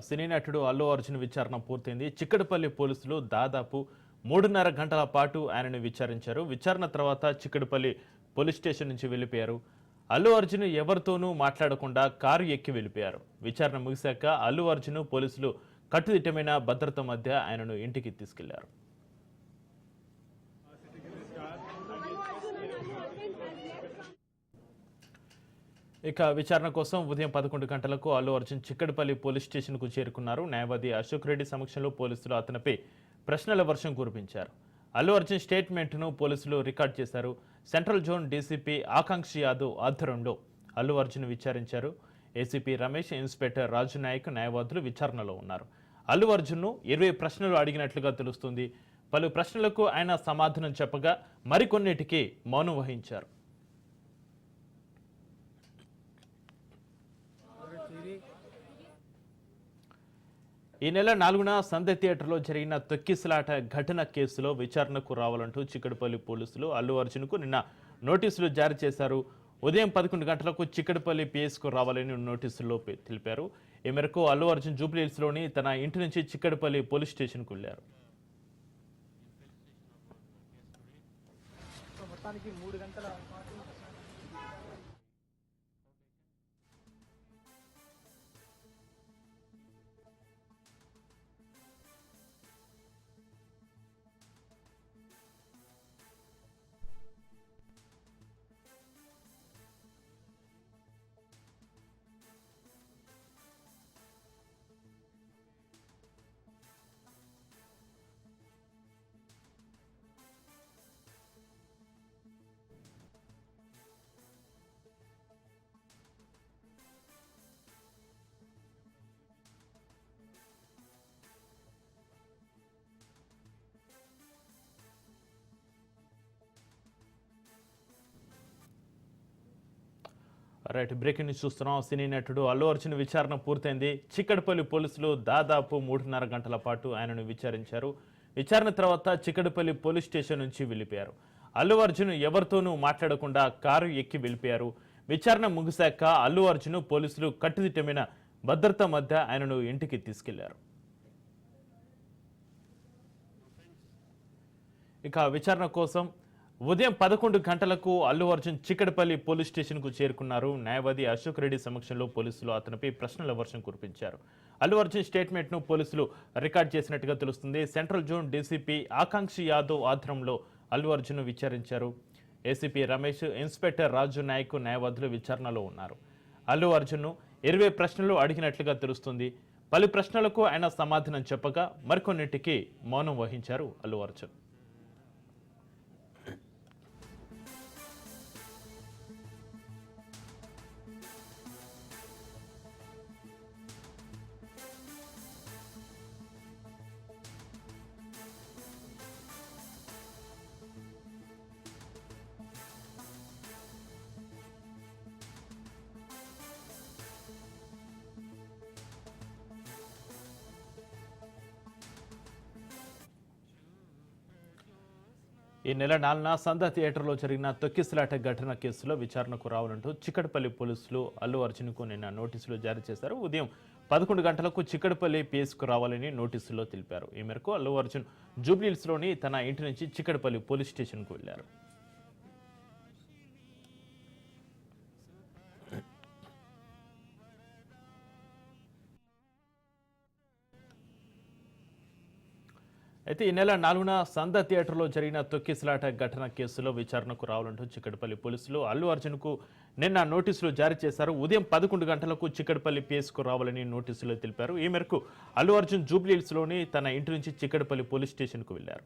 సినీ నటుడు అల్లు అర్జున్ విచారణ పూర్తయింది. చిక్కడపల్లి పోలీసులు దాదాపు మూడున్నర గంటల పాటు ఆయనను విచారించారు. విచారణ తర్వాత చిక్కడపల్లి పోలీస్ స్టేషన్ నుంచి వెళ్ళిపోయారు. అల్లు అర్జున్ ఎవరితోనూ మాట్లాడకుండా కారు ఎక్కి వెళ్ళిపోయారు. విచారణ ముగిశాక అల్లు అర్జున్ పోలీసులు కట్టుదిట్టమైన భద్రత మధ్య ఆయనను ఇంటికి తీసుకెళ్ళారు. ఇక విచారణ కోసం ఉదయం పదకొండు గంటలకు అల్లు అర్జున్ చిక్కడపల్లి పోలీస్ స్టేషన్కు చేరుకున్నారు. న్యాయవాది అశోక్ రెడ్డి సమక్షంలో పోలీసులు అతనిపై ప్రశ్నల వర్షం కురిపించారు. అల్లు అర్జున్ స్టేట్మెంట్ను పోలీసులు రికార్డ్ చేశారు. Central zone DCP Akanshi Yadav ఆధ్వర్యంలో అల్లు అర్జున్ విచారించారు. ఏసీపీ రమేష్ ఇన్స్పెక్టర్ రాజు నాయక్ న్యాయవాదులు విచారణలో ఉన్నారు. అల్లు అర్జున్ను ఇరవై ప్రశ్నలు అడిగినట్లుగా తెలుస్తుంది. పలు ప్రశ్నలకు ఆయన సమాధానం చెప్పగా మరికొన్నిటికి మౌనం వహించారు. ఈ నెల నాలుగున సంధ్య థియేటర్లో జరిగిన తొక్కిసలాట ఘటన కేసులో విచారణకు రావాలంటూ చిక్కడపల్లి పోలీసులు అల్లు అర్జున్కు నిన్న నోటీసులు జారీ చేశారు. ఉదయం పదకొండు గంటలకు చిక్కడపల్లి పిఎస్కు రావాలని నోటీసుల్లో తెలిపారు. ఈ మేరకు అల్లు అర్జున్ జూబ్లీహిల్స్లోని తన ఇంటి నుంచి చిక్కడపల్లి పోలీస్ స్టేషన్కు వెళ్ళారు మొత్తానికి మూడు గంటల రైట్ బ్రేకింగ్ న్యూస్ చూస్తున్నాం. సినీ నటుడు అల్లు అర్జున్ విచారణ పూర్తయింది. చిక్కడపల్లి పోలీసులు దాదాపు మూడున్నర గంటల పాటు ఆయనను విచారించారు. విచారణ తర్వాత చిక్కడపల్లి పోలీస్ స్టేషన్ నుంచి వెళ్ళిపోయారు. అల్లు అర్జున్ ఎవరితోనూ మాట్లాడకుండా కారు ఎక్కి వెళ్ళిపోయారు. విచారణ ముగిశాక అల్లు అర్జున్ పోలీసులు కట్టుదిట్టమైన భద్రత మధ్య ఆయనను ఇంటికి తీసుకెళ్ళారు. ఇక విచారణ కోసం ఉదయం పదకొండు గంటలకు అల్లు అర్జున్ చిక్కడపల్లి పోలీస్ స్టేషన్కు చేరుకున్నారు. న్యాయవాది అశోక్ రెడ్డి సమక్షంలో పోలీసులు అతనిపై ప్రశ్నల వర్షం కురిపించారు. అల్లు అర్జున్ స్టేట్మెంట్ను పోలీసులు రికార్డ్ చేసినట్టుగా తెలుస్తుంది. Central zone DCP Akanshi Yadav ఆధ్వర్యంలో అల్లు అర్జున్ను విచారించారు. ఏసీపీ రమేష్ ఇన్స్పెక్టర్ రాజు నాయక్ న్యాయవాదులు విచారణలో ఉన్నారు. అల్లు అర్జున్ను ఇరవై ప్రశ్నలు అడిగినట్లుగా తెలుస్తుంది. పలు ప్రశ్నలకు ఆయన సమాధానం చెప్పగా మరికొన్నిటికి మౌనం వహించారు అల్లు అర్జున్. ఈ నెల నాలుగున సంద థియేటర్లో జరిగిన తొక్కిసలాట ఘటన కేసులో విచారణకు రావాలంటూ చిక్కడపల్లి పోలీసులు అల్లు అర్జున్కు నిన్న నోటీసులు జారీ చేశారు. ఉదయం పదకొండు గంటలకు చిక్కడపల్లి పిఎస్కు రావాలని నోటీసులో తెలిపారు. ఈ మేరకు అల్లు అర్జున్ జూబ్లీహిల్స్లోని తన ఇంటి నుంచి చిక్కడపల్లి పోలీస్ స్టేషన్కు వెళ్ళారు అయితే ఈ నెల నాలుగున సంద థియేటర్లో జరిగిన తొక్కిసలాట ఘటన కేసులో విచారణకు రావాలంటూ చిక్కడపల్లి పోలీసులు అల్లు అర్జున్కు నిన్న నోటీసులు జారీ చేశారు. ఉదయం పదకొండు గంటలకు చిక్కడపల్లి పిఎస్కు రావాలని నోటీసులో తెలిపారు. ఈ మేరకు అల్లు అర్జున్ జూబ్లీహిల్స్లోని తన ఇంటి నుంచి చిక్కడపల్లి పోలీస్ స్టేషన్కు వెళ్ళారు